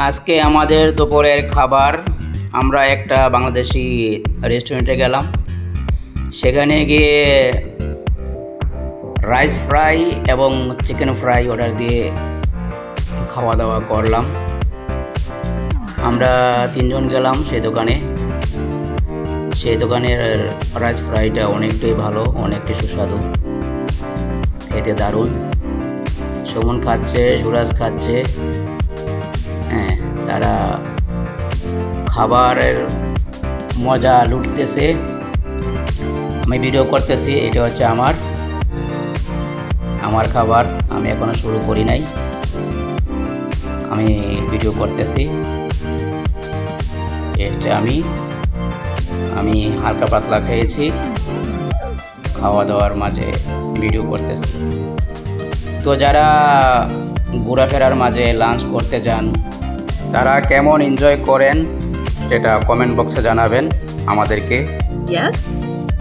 আজকে আমাদের দুপুরের খাবার, আমরা একটা বাংলাদেশি রেস্টুরেন্টে গেলাম। সেখানে গিয়ে রাইস ফ্রাই এবং চিকেন ফ্রাই অর্ডার দিয়ে খাওয়া দাওয়া করলাম। আমরা তিনজন গেলাম সেই দোকানে। সেই দোকানের রাইস ফ্রাইটা অনেকটাই ভালো, অনেকটাই সুস্বাদু। খেতে দারুণ। সুমন খাচ্ছে, সুরাজ খাচ্ছে। তারা খাবারের মজা লুটতেছে। আমি ভিডিও করতেছি, এটা হচ্ছে আমার। আমার খাবার আমি এখনও শুরু করি নাই। আমি ভিডিও করতেছি। এটা আমি আমি হালকা পাতলা খেয়েছি। খাওয়া দাওয়ার মাঝে ভিডিও করতেছি। তো যারা ঘোরাফেরার মাঝে লাঞ্চ করতে যান তারা কেমন এনজয় করেন সেটা কমেন্ট বক্সে জানাবেন আমাদেরকে Yes?